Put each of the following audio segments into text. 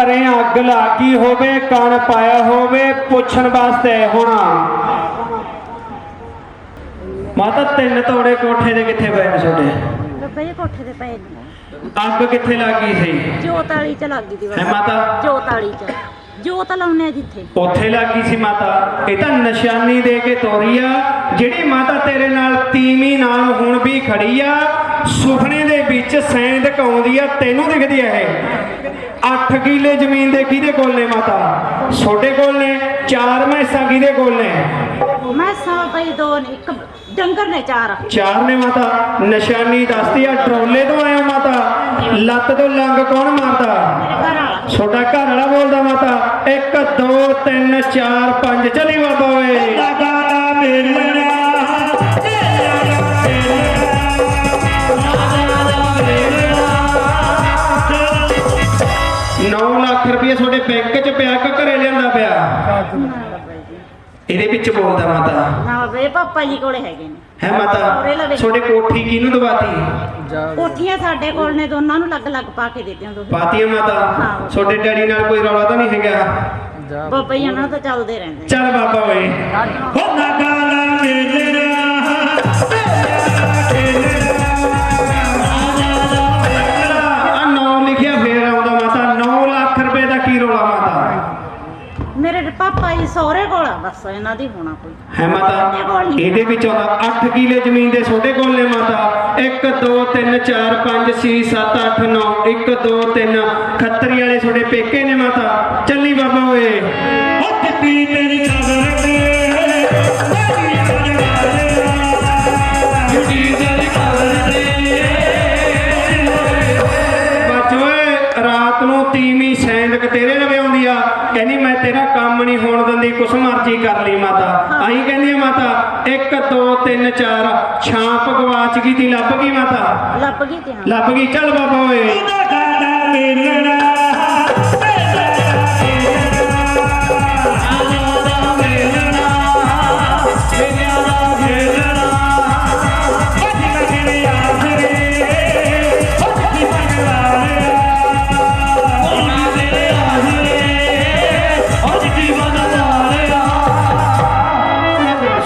ਘਰੇ ਅੱਗ ਲੱਗੀ ਹੋਵੇ ਕਣ ਪਾਇਆ ਹੋਵੇ ਪੁੱਛਣ ਵਾਸਤੇ ਹੋਣਾ। ਮਾਤਾ ਤਿੰਨ ਤੋੜੇ ਕੋਠੇ ਦੇ ਕਿੱਥੇ ਪਏ ਨੇ ਤੁਹਾਡੇ? ਬੱਬੇ ਜੀ ਕੋਠੇ ਤੇ ਪਏ ਨੇ। ਅੱਗ ਕਿੱਥੇ ਲੱਗੀ ਸੀ? ਜੋਤ ਵਾਲੀ ਚ ਲੱਗ ਗਈ ਦੀ ਹੈ ਮਾਤਾ? ਜੋਤ ਵਾਲੀ ਚ। ਜੋਤ ਲਾਉਨੇ ਆ ਜਿੱਥੇ। ਉੱਥੇ ਲੱਗੀ ਸੀ ਮਾਤਾ। ਇਹ ਤਾਂ ਨਿਸ਼ਾਨੀ ਦੇ ਕੇ ਤੋਰੀ ਆ ਜਿਹੜੀ ਮਾਤਾ ਤੇਰੇ ਨਾਲ ਤੀਵੀਂ ਨਾਲ ਹੁਣ ਵੀ ਖੜੀ ਆ ਸੁਪਨੇ ਦੇ ਵਿੱਚ ਸੈਂਦ ਕਾਉਂਦੀ ਆ ਤੈਨੂੰ ਦਿਖਦੀ ਆ ਇਹ। 8 ਕਿੱਲੇ ਜ਼ਮੀਨ ਦੇ ਕਿਹਦੇ ਕੋਲ ਨੇ ਮਾਤਾ? ਛੋਟੇ ਕੋਲ ਨੇ ਚਾਰ ਮੈਸਾਂ ਕਿਹਦੇ ਕੋਲ ਨੇ? ਮੈਂ ਸਾ ਪਈ ਦੋ ਨੇ ਇੱਕ ਡੰਗਰ ਨੇ ਚਾਰ। ਚਾਰ ਨੇ ਮਾਤਾ। ਨਿਸ਼ਾਨੀ ਦੱਸਦੀ ਆ ਟਰੋਲੇ ਤੋਂ ਆਇਆ ਮਾਤਾ। ਲੱਤ ਤੋਂ ਲੰਗ ਕੌਣ ਮਾਰਦਾ? ਛੋਟਾ ਘਰ ਵਾਲਾ ਬੋਲਦਾ ਮਾਤਾ। 1 2 3 4 5 ਚਲੀ ਬਾਬਾ ਓਏ। ਗਾਣਾ ਤੁਹਾਡੇ ਬੈਂਕ 'ਚ ਪਿਆ ਕਿ ਘਰੇ ਲਿਆਂਦਾ ਪਿਆ? ਇਹਦੇ ਵਿੱਚ ਬੋਲਦਾ ਮਾਤਾ? ਨਾ ਵੇ ਪਾਪਾ ਜੀ ਕੋਲੇ ਹੈਗੇ ਨੇ। ਹੈ ਮਾਤਾ? ਤੁਹਾਡੇ ਕੋਠੀ ਕਿਹਨੂੰ ਦਵਾਤੀ? ਕੋਠੀਆਂ ਸਾਡੇ ਕੋਲ ਨੇ ਦੋਨਾਂ ਨੂੰ ਲੱਗ ਲੱਗ ਪਾ ਕੇ ਦੇ ਦਿਆਂ ਦੋ ਪਾਤੀਆਂ ਮਾਤਾ? ਤੁਹਾਡੇ ਡੈਡੀ ਨਾਲ ਕੋਈ ਰੌਲਾ ਤਾਂ ਨਹੀਂ ਹੈਗਾ? ਬਾਬਾ ਜੀ ਉਹਨਾਂ ਤਾਂ ਚੱਲਦੇ ਰਹਿੰਦੇ। ਚੱਲ ਬਾਬਾ ਓਏ। ਹੋ ਨਾ ਗਾਣਾ ਮੇਲਣਾ ਆ ਬਸ ਇਹਨਾਂ ਦੀ ਹੋਣਾ ਕੋਈ। ਹੈ ਮਾਤਾ ਇਹਦੇ ਵਿੱਚ ਆਉਂਦਾ 8 ਕਿਲੇ ਜ਼ਮੀਨ ਦੇ ਛੋਟੇ ਕੋਲ ਨੇ ਮਾਤਾ। 1 2 3 4 5 6 7 8 9 1 2 3 ਖੱਤਰੀ ਵਾਲੇ ਛੋਟੇ ਪੇਕੇ ਨੇ ਮਾਤਾ। ਚੱਲੀ ਬਾਬਾ ਓਏ। ਹੋ ਟਿੱਪੀ ਤੇਰੀ ਖਬਰ ਤੇ ਕਹਿੰਦੀ ਕੰਮ ਨਹੀਂ ਹੋਣ ਦਿੰਦੀ ਕੁਛ ਮਰਜ਼ੀ ਕਰ ਲਈ ਮਾਤਾ। ਆਈ ਕਹਿੰਦੀ ਮਾਤਾ 1 2 3 4 ਛਾਪ ਗਵਾਚ ਗਈ ਤੀ ਲੱਭ ਗਈ ਮਾਤਾ? ਲੱਭ ਗਈ ਤੇ ਹਾਂ। ਲੱਭ ਗਈ ਚੱਲ ਬਾਬਾ ਓਏ।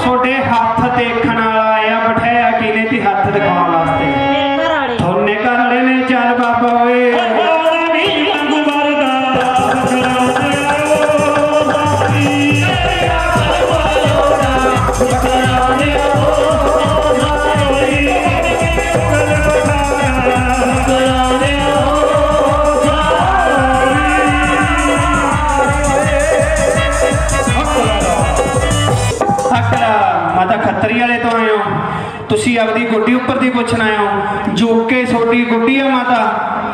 ਤੁਹਾਡੇ ਹੱਥ ਦੇਖਣ ਤੁਸੀਂ ਆਪਦੀ ਗੁੱਡੀ ਉੱਪਰ ਦੀ ਪੁੱਛਣ ਆਏ ਜੋਕੇ ਛੋਟੀ ਗੁੱਡੀ ਆ ਮਾਤਾ।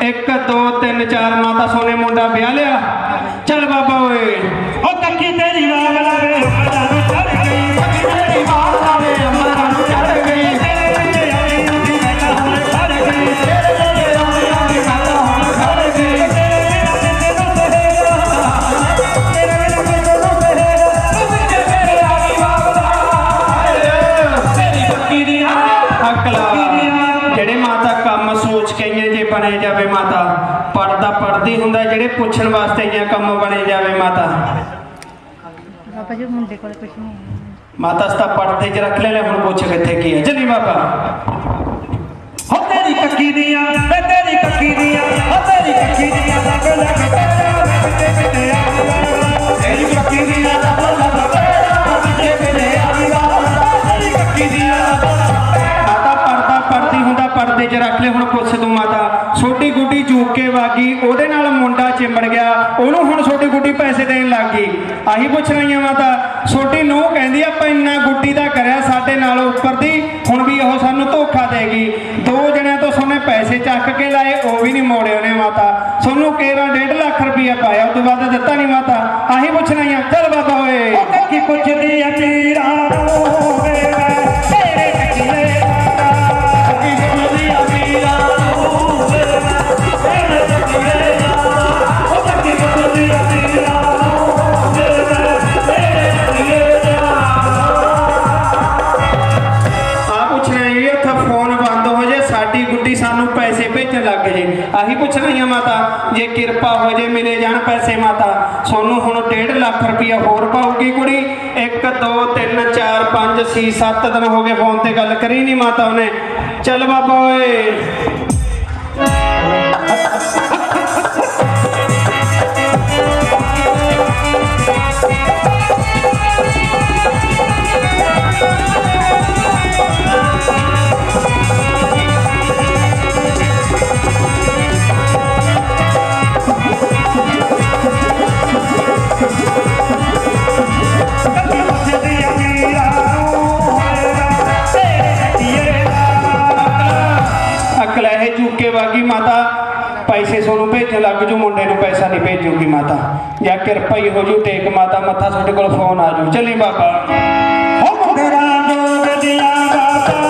1 2 3 4 ਮਾਤਾ ਸੋਨੇ ਮੁੰਡਾ ਵਿਆਹ ਲਿਆ। ਚੱਲ ਬਾਬਾ ਓਏ। ਉਹ ਕੱਕੀ ਤੇਰੀ ਵਾਗ ਲਾਵੇ ਜਾਵੇ ਮਾਤਾ। ਪੜਦਾ ਪੜਦੀ ਹੁੰਦਾ ਜਿਹੜੇ ਪੁੱਛਣ ਵਾਸਤੇ ਆਈਆਂ ਕੰਮ ਬਣੇ ਜਾਵੇ ਮਾਤਾ। ਬਾਬਾ ਜੀ ਮੁੰਡੇ ਕੋਲ ਕੁਝ ਨਹੀਂ ਮਾਤਾ ਸਤਾ ਪੜਦੇ ਚ ਰੱਖ ਲੈ ਲੈ ਹੁਣ ਪੁੱਛ ਕਿੱਥੇ ਕੀ ਹੈ। ਚੱਲੀ ਬਾਬਾ ਹੋ ਤੇਰੀ ਕੱਕੀ ਦੀਆਂ ਵੇ ਤੇਰੀ ਕੱਕੀ ਦੀਆਂ। ਹੁਣ ਛੋਟੀ ਗੁੱਡੀ ਪੈਸੇ ਦੇਣ ਲੱਗ ਗਈ। ਆਹੀ ਪੁੱਛ ਰਹੀ ਆ ਮਾਤਾ ਛੋਟੀ ਨੂੰ ਕਹਿੰਦੀ ਆਪਾਂ ਇੰਨਾ ਗੁੱਡੀ ਦਾ ਕਰਿਆ ਸਾਡੇ ਨਾਲ ਉੱਪਰ ਦੀ ਹੁਣ ਵੀ ਉਹ ਸਾਨੂੰ ਧੋਖਾ ਦੇਗੀ ਦੋ ਜਣਿਆਂ ਤੋਂ ਸੋਨੇ ਪੈਸੇ ਚੱਕ ਕੇ ਲਾਏ ਉਹ ਵੀ ਨਹੀਂ ਮੋੜੇ ਉਹਨੇ ਮਾਤਾ। ਸੋਨੂੰ ਕੇਰਾ 1.5 ਲੱਖ ਰੁਪਇਆ ਪਾਇਆ ਉਸ ਤੋਂ ਬਾਅਦ ਦਿੱਤਾ ਨਹੀਂ ਮਾਤਾ। ਆਹੀ ਪੁੱਛ ਰਹੀ ਆ ਚੱਲ ਬਾਬਾ ਓਏ। ਕੀ ਪੁੱਛਦੀ ਆ ਪੀਰਾਂ ਨੂੰ ਵੇ ਸਾਡੀ ਪੈਸੇ ਮਾਤਾ। ਪੈਸੇ ਮਾਤਾ ਸੋਨੂੰ ਹੁਣ 1.5 ਲੱਖ ਰੁਪਇਆ ਹੋਰ ਪਾਉਗੀ ਕੁੜੀ। 1 2 3 4 5 6 7 ਦਿਨ ਹੋ ਗਏ ਫੋਨ ਤੇ ਗੱਲ ਕਰੀ ਨਹੀਂ ਮਾਤਾ ਉਹਨੇ। ਚੱਲ ਬਾਬਾ ਓਏ। ਪੈਸਾ ਨਹੀਂ ਭੇਜੂਗੀ ਮਾਤਾ। ਜਾਂ ਕਿਰਪਾ ਹੀ ਹੋ ਜੂ, ਟੇਕ ਮਾਤਾ, ਮੱਥਾ ਤੁਹਾਡੇ ਕੋਲ ਫੋਨ ਆ ਜੂ। ਚੱਲੀ ਬਾਬਾ। ਹੋ ਮੁੰਦਰਾ ਜੋਗ ਦਿਆ ਬਾਬਾ